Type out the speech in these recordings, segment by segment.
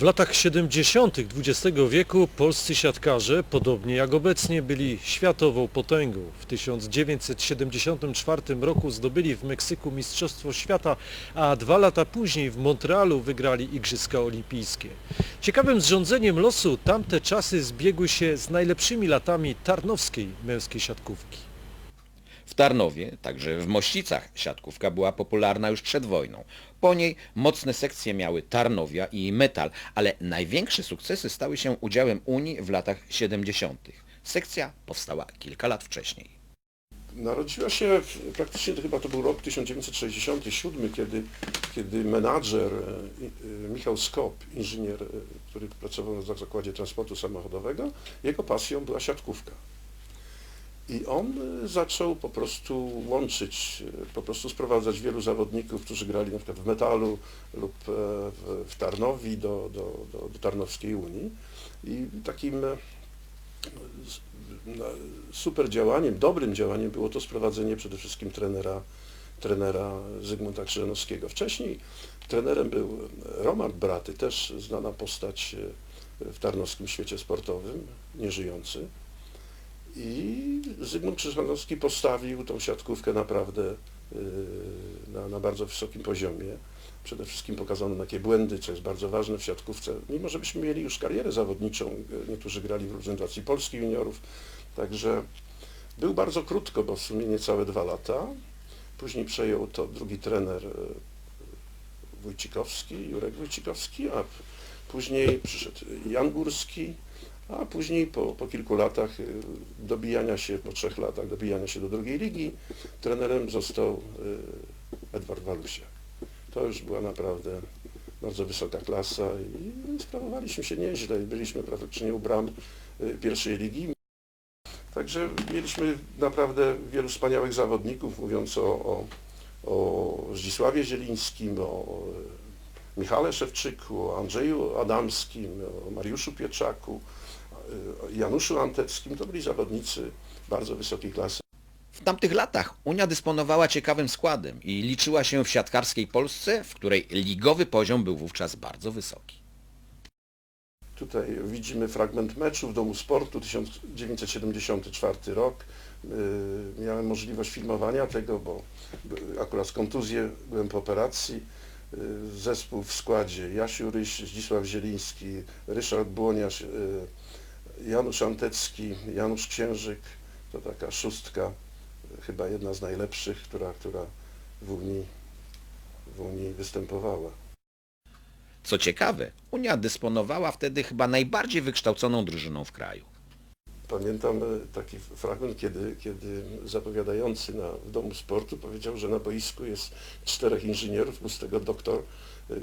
W latach 70. XX wieku polscy siatkarze, podobnie jak obecnie, byli światową potęgą. W 1974 roku zdobyli w Meksyku Mistrzostwo Świata, a dwa lata później w Montrealu wygrali Igrzyska Olimpijskie. Ciekawym zrządzeniem losu tamte czasy zbiegły się z najlepszymi latami tarnowskiej męskiej siatkówki. W Tarnowie, także w Mościcach, siatkówka była popularna już przed wojną. Po niej mocne sekcje miały Tarnowia i Metal, ale największe sukcesy stały się udziałem Unii w latach 70. Sekcja powstała kilka lat wcześniej. Narodziła się, praktycznie to chyba to był rok 1967, kiedy, kiedy menadżer e, e, Michał Skop, inżynier, e, który pracował na zakładzie transportu samochodowego, jego pasją była siatkówka. I on e, zaczął po prostu łączyć, e, po prostu sprowadzać wielu zawodników, którzy grali na przykład w Metalu lub e, w, Tarnowi do, do, do, do Tarnowskiej Unii. I takim na- super działaniem, dobrym działaniem było to sprowadzenie przede wszystkim trenera, trenera Zygmunta Krzyżanowskiego. Wcześniej trenerem był Roman Braty, też znana postać w tarnowskim świecie sportowym, nieżyjący. I Zygmunt Krzyżanowski postawił tą siatkówkę naprawdę e, na, na bardzo wysokim poziomie. Przede wszystkim pokazano jakie błędy, co jest bardzo ważne w siatkówce. Mimo, że byśmy mieli już karierę zawodniczą, e, niektórzy grali w reprezentacji Polski juniorów, także był bardzo krótko, bo w sumie niecałe dwa lata. Później przejął to drugi trener e, Wójcikowski, Jurek Wójcikowski, a później przyszedł Jan Górski, a później po, po kilku latach y, dobijania się, po trzech latach dobijania się do drugiej ligi, trenerem został y, Edward Walusia. To już była naprawdę bardzo wysoka klasa i sprawowaliśmy się nieźle. Byliśmy praktycznie u bram y, pierwszej ligi. Także mieliśmy naprawdę wielu wspaniałych zawodników, mówiąc o, o, o Zdzisławie Zielińskim, o Michale Szewczyku, o Andrzeju Adamskim, o Mariuszu Pieczaku, Januszu Anteckim. To byli zawodnicy bardzo wysokiej klasy. W tamtych latach Unia dysponowała ciekawym składem i liczyła się w siatkarskiej Polsce, w której ligowy poziom był wówczas bardzo wysoki. Tutaj widzimy fragment meczu w Domu Sportu 1974 rok. Yy, Miałem możliwość filmowania tego, bo akurat z kontuzję byłem po operacji. Yy, Zespół w składzie Jasiu Ryś, Zdzisław Zieliński, Ryszard Błoniarz, Janusz Antecki, Janusz Księżyk. To taka szóstka, yy, chyba jedna z najlepszych, która, która w Unii, w Unii występowała. Co ciekawe, Unia dysponowała wtedy chyba najbardziej wykształconą drużyną w kraju. Pamiętam e, taki fragment, kiedy, kiedy zapowiadający na, w Domu Sportu powiedział, że na boisku jest czterech inżynierów, plus tego doktor, e,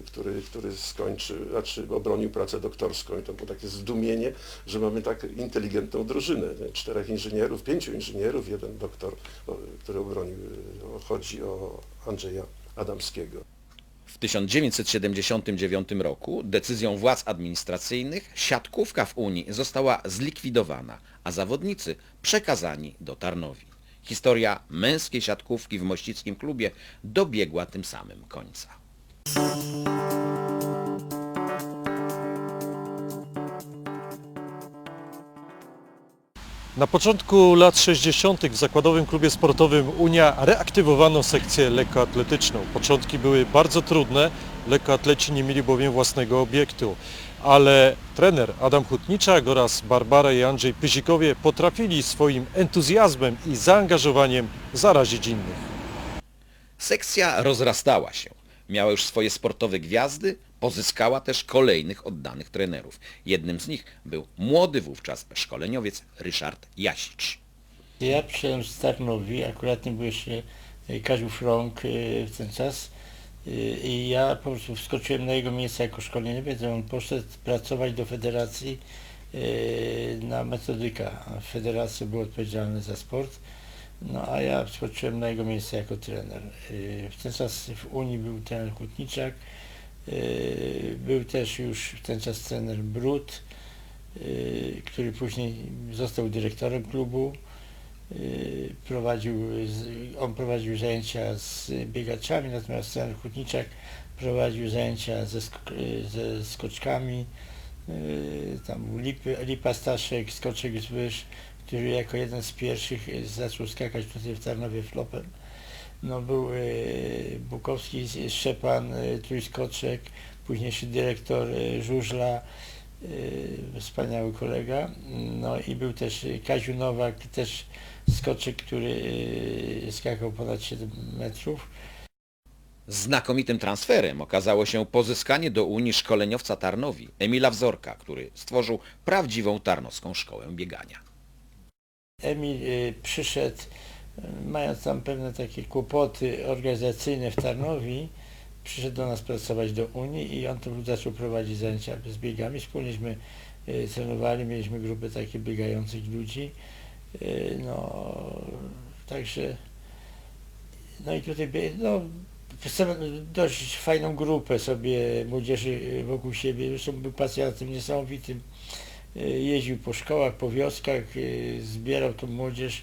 który, który skończył, znaczy obronił pracę doktorską i to było takie zdumienie, że mamy tak inteligentną drużynę. Czterech inżynierów, pięciu inżynierów, jeden doktor, który obronił, chodzi o Andrzeja Adamskiego. W 1979 roku decyzją władz administracyjnych siatkówka w Unii została zlikwidowana, a zawodnicy przekazani do Tarnowi. Historia męskiej siatkówki w mościckim klubie dobiegła tym samym końca. Na początku lat 60. w zakładowym klubie sportowym Unia reaktywowano sekcję lekkoatletyczną. Początki były bardzo trudne, lekkoatleci nie mieli bowiem własnego obiektu, ale trener Adam Hutniczak oraz Barbara i Andrzej Pyzikowie potrafili swoim entuzjazmem i zaangażowaniem zarazić innych. Sekcja rozrastała się. Miała już swoje sportowe gwiazdy, pozyskała też kolejnych oddanych trenerów. Jednym z nich był młody wówczas szkoleniowiec Ryszard Jasicz. Ja przyjechałem z Tarnowi, akurat nie był jeszcze y, Kaziu Frąk y, w ten czas y, i ja po prostu wskoczyłem na jego miejsce jako szkoleniowiec, on poszedł pracować do federacji na metodyka. Federacja była odpowiedzialna za sport, no a ja wskoczyłem na jego miejsce jako trener. Y, W ten czas w Unii był trener Kutniczak, y, był też już w ten czas trener Brud, y, który później został dyrektorem klubu. prowadził, on prowadził zajęcia z biegaczami, natomiast ten Hutniczak prowadził zajęcia ze, sk- ze skoczkami. Tam był Lipa Staszek, skoczek Zbysz, który jako jeden z pierwszych y, zaczął skakać tutaj w Tarnowie flopem. No był y, Bukowski, z- Szczepan, y, trójskoczek, późniejszy dyrektor y, Żużla, y, wspaniały kolega. No i był też y, Kaziu Nowak, też skoczek, który y, skakał ponad 7 metrów. Znakomitym transferem okazało się pozyskanie do Unii szkoleniowca Tarnowi, Emila Wzorka, który stworzył prawdziwą tarnowską szkołę biegania. Emil y, przyszedł, y, mając tam pewne takie kłopoty organizacyjne w Tarnowi, przyszedł do nas pracować do Unii i on tu zaczął prowadzić zajęcia z biegami. Wspólnieśmy y, trenowali, mieliśmy grupę takich biegających ludzi. No, także, no i tutaj, no, dość fajną grupę sobie młodzieży wokół siebie. Zresztą był pasjonatem niesamowitym. Y, Jeździł po szkołach, po wioskach, y, zbierał tą młodzież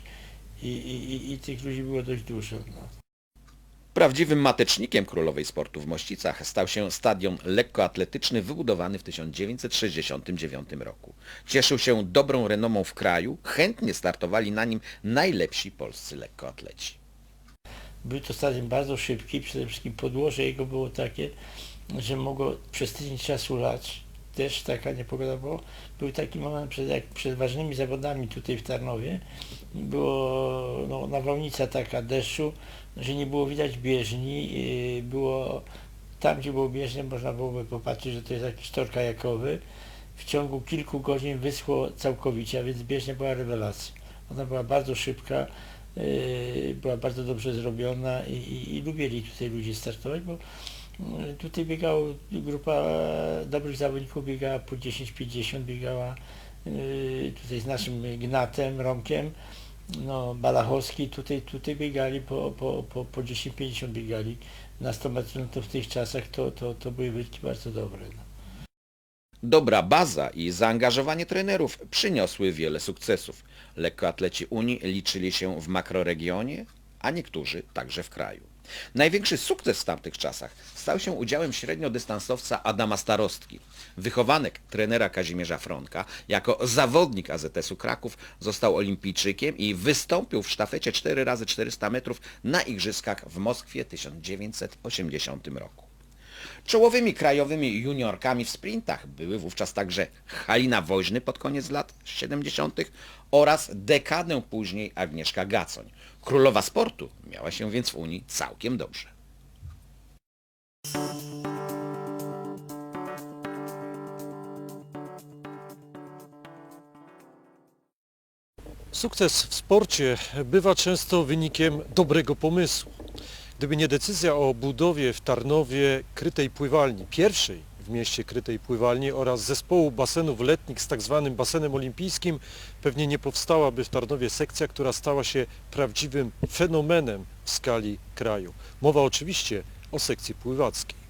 i, i, i- i tych ludzi było dość dużo. No. Prawdziwym matecznikiem królowej sportu w Mościcach stał się stadion lekkoatletyczny wybudowany w 1969 roku. Cieszył się dobrą renomą w kraju, chętnie startowali na nim najlepsi polscy lekkoatleci. Był to stadion bardzo szybki, przede wszystkim podłoże jego było takie, że mogło przez tydzień czasu lać. Też taka niepogoda było. Był taki moment, przed, jak przed ważnymi zawodami tutaj w Tarnowie, było no, nawałnica taka deszczu, że nie było widać bieżni, yy, było tam, gdzie było bieżnie, można byłoby popatrzeć, że to jest jakiś tor kajakowy. W ciągu kilku godzin wyschło całkowicie, a więc bieżnia była rewelacja. Ona była bardzo szybka, yy, była bardzo dobrze zrobiona i, i, i lubili tutaj ludzie startować, bo tutaj biegało grupa dobrych zawodników, biegała po 10-50, biegała yy, tutaj z naszym Gnatem, Romkiem, no Balachowski, tutaj, tutaj biegali po, po, po, po 10-50 biegali na 100 metrów, to w tych czasach to, to, to były wyniki bardzo dobre. No. Dobra baza i zaangażowanie trenerów przyniosły wiele sukcesów. Lekkoatleci Unii liczyli się w makroregionie, a niektórzy także w kraju. Największy sukces w tamtych czasach stał się udziałem średniodystansowca Adama Starostki. Wychowanek trenera Kazimierza Fronka jako zawodnik AZS-u Kraków został olimpijczykiem i wystąpił w sztafecie 4x400 metrów na Igrzyskach w Moskwie w 1980 roku. Czołowymi krajowymi juniorkami w sprintach były wówczas także Halina Woźny pod koniec lat 70. oraz dekadę później Agnieszka Gacoń. Królowa sportu miała się więc w Unii całkiem dobrze. Sukces w sporcie bywa często wynikiem dobrego pomysłu. Gdyby nie decyzja o budowie w Tarnowie krytej pływalni, pierwszej w mieście krytej pływalni oraz zespołu basenów letnich z tak zwanym basenem olimpijskim, pewnie nie powstałaby w Tarnowie sekcja, która stała się prawdziwym fenomenem w skali kraju. Mowa oczywiście o sekcji pływackiej.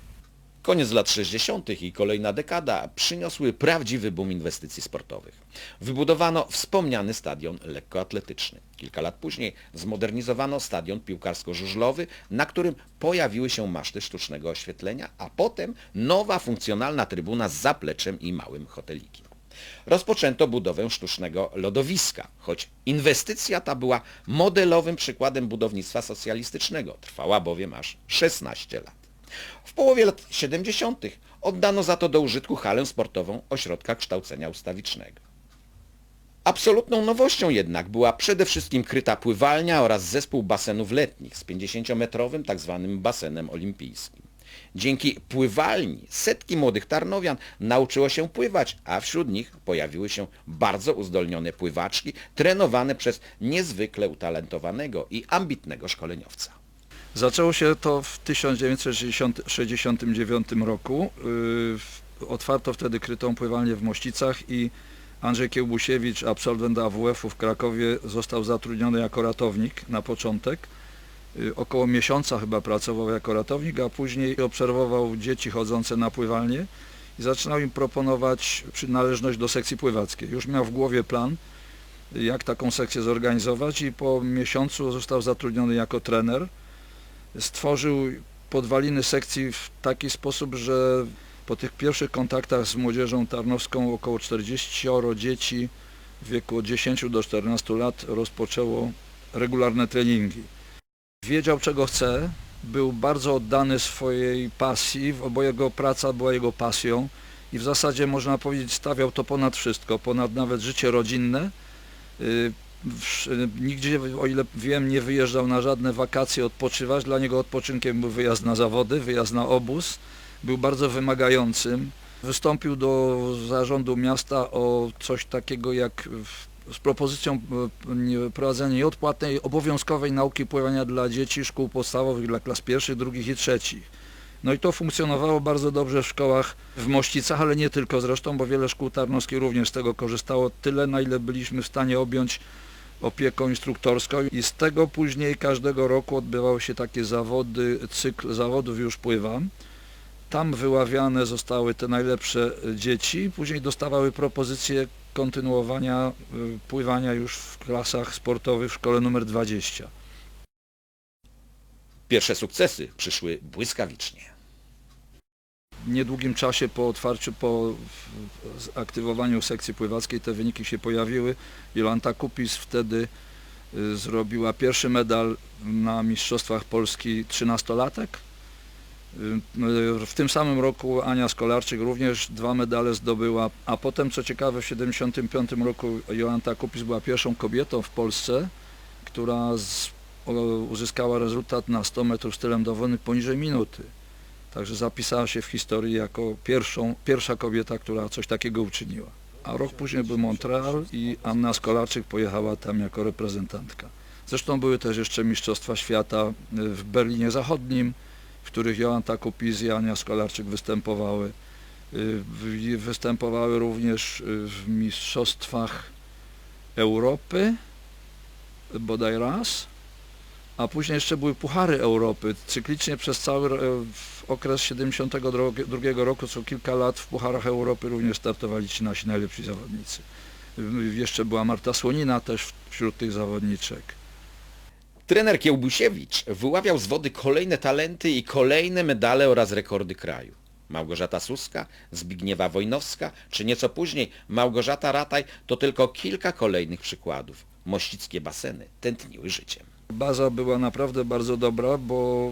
Koniec lat 60. i kolejna dekada przyniosły prawdziwy boom inwestycji sportowych. Wybudowano wspomniany stadion lekkoatletyczny. Kilka lat później zmodernizowano stadion piłkarsko-żużlowy, na którym pojawiły się maszty sztucznego oświetlenia, a potem nowa funkcjonalna trybuna z zapleczem i małym hotelikiem. Rozpoczęto budowę sztucznego lodowiska, choć inwestycja ta była modelowym przykładem budownictwa socjalistycznego. Trwała bowiem aż 16 lat. W połowie lat 70. oddano za to do użytku halę sportową Ośrodka Kształcenia Ustawicznego. Absolutną nowością jednak była przede wszystkim kryta pływalnia oraz zespół basenów letnich z 50-metrowym tzw. basenem olimpijskim. Dzięki pływalni setki młodych tarnowian nauczyło się pływać, a wśród nich pojawiły się bardzo uzdolnione pływaczki trenowane przez niezwykle utalentowanego i ambitnego szkoleniowca. Zaczęło się to w 1969 roku. Yy, Otwarto wtedy krytą pływalnię w Mościcach i Andrzej Kiełbusiewicz, absolwent AWF-u w Krakowie, został zatrudniony jako ratownik na początek. Yy, Około miesiąca chyba pracował jako ratownik, a później obserwował dzieci chodzące na pływalnię i zaczynał im proponować przynależność do sekcji pływackiej. Już miał w głowie plan, jak taką sekcję zorganizować i po miesiącu został zatrudniony jako trener. Stworzył podwaliny sekcji w taki sposób, że po tych pierwszych kontaktach z młodzieżą tarnowską około 40 dzieci w wieku od 10 do 14 lat rozpoczęło regularne treningi. Wiedział czego chce, był bardzo oddany swojej pasji, bo jego praca była jego pasją i w zasadzie można powiedzieć stawiał to ponad wszystko, ponad nawet życie rodzinne. Nigdzie, o ile wiem, nie wyjeżdżał na żadne wakacje odpoczywać. Dla niego odpoczynkiem był wyjazd na zawody, wyjazd na obóz. Był bardzo wymagającym. Wystąpił do zarządu miasta o coś takiego jak z propozycją e, prowadzenia nieodpłatnej, obowiązkowej nauki pływania dla dzieci szkół podstawowych, dla klas pierwszych, drugich i trzecich. No i to funkcjonowało bardzo dobrze w szkołach w Mościcach, ale nie tylko zresztą, bo wiele szkół tarnowskich również z tego korzystało, tyle na ile byliśmy w stanie objąć opieką instruktorską i z tego później każdego roku odbywały się takie zawody, cykl zawodów już pływam. Tam wyławiane zostały te najlepsze dzieci, później dostawały propozycję kontynuowania y, pływania już w klasach sportowych w szkole numer 20. Pierwsze sukcesy przyszły błyskawicznie. Niedługim czasie po otwarciu, po zaktywowaniu sekcji pływackiej te wyniki się pojawiły. Jolanta Kupis wtedy y, zrobiła pierwszy medal na Mistrzostwach Polski 13-latek. Y, W tym samym roku Ania Skolarczyk również dwa medale zdobyła, a potem co ciekawe w 1975 roku Jolanta Kupis była pierwszą kobietą w Polsce, która uzyskała rezultat na 100 metrów stylem dowolnym poniżej minuty. Także zapisała się w historii jako pierwszą, pierwsza kobieta, która coś takiego uczyniła. A rok później był Montreal i Anna Skolarczyk pojechała tam jako reprezentantka. Zresztą były też jeszcze Mistrzostwa Świata y, w Berlinie Zachodnim, w których Joanta Kupiz i Ania Skolarczyk występowały. W- Występowały również y, w Mistrzostwach Europy, bodaj raz, a później jeszcze były Puchary Europy. Cyklicznie przez cały w okres 72 roku, co kilka lat w Pucharach Europy również startowali ci nasi najlepsi zawodnicy. Y, Jeszcze była Marta Słonina też wśród tych zawodniczek. Trener Kiełbusiewicz wyławiał z wody kolejne talenty i kolejne medale oraz rekordy kraju. Małgorzata Suska, Zbigniewa Wojnowska, czy nieco później Małgorzata Rataj to tylko kilka kolejnych przykładów. Mościckie baseny tętniły życiem. Baza była naprawdę bardzo dobra, bo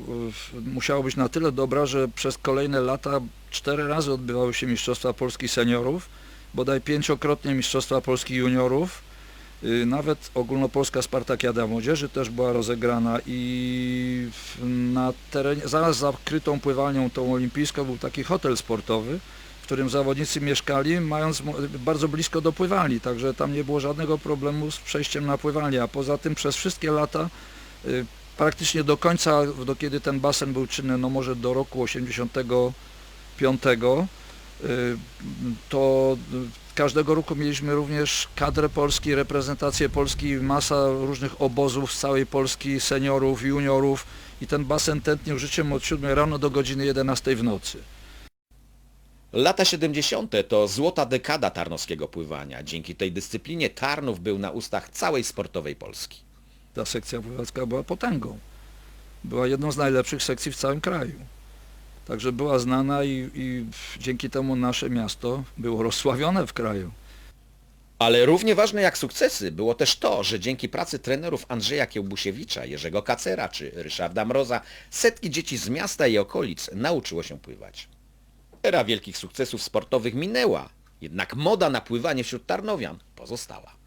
y, musiała być na tyle dobra, że przez kolejne lata cztery razy odbywały się Mistrzostwa Polski Seniorów, bodaj pięciokrotnie Mistrzostwa Polski Juniorów, y, nawet ogólnopolska Spartakiada Młodzieży też była rozegrana i na terenie, zaraz za krytą pływalnią tą olimpijską był taki hotel sportowy, w którym zawodnicy mieszkali, mając bardzo blisko do pływalni, także tam nie było żadnego problemu z przejściem na pływalnię, a poza tym przez wszystkie lata y, praktycznie do końca, do kiedy ten basen był czynny, no może do roku 85, y, to y, każdego roku mieliśmy również kadrę Polski, reprezentację Polski, masa różnych obozów z całej Polski, seniorów, juniorów i ten basen tętnił życiem od 7 rano do godziny 11 w nocy. Lata 70. to złota dekada tarnowskiego pływania. Dzięki tej dyscyplinie Tarnów był na ustach całej sportowej Polski. Ta sekcja pływacka była potęgą. Była jedną z najlepszych sekcji w całym kraju. Także była znana i, i dzięki temu nasze miasto było rozsławione w kraju. Ale równie ważne jak sukcesy było też to, że dzięki pracy trenerów Andrzeja Kiełbusiewicza, Jerzego Kacera czy Ryszarda Mroza setki dzieci z miasta i okolic nauczyło się pływać. Era wielkich sukcesów sportowych minęła, jednak moda na pływanie wśród Tarnowian pozostała.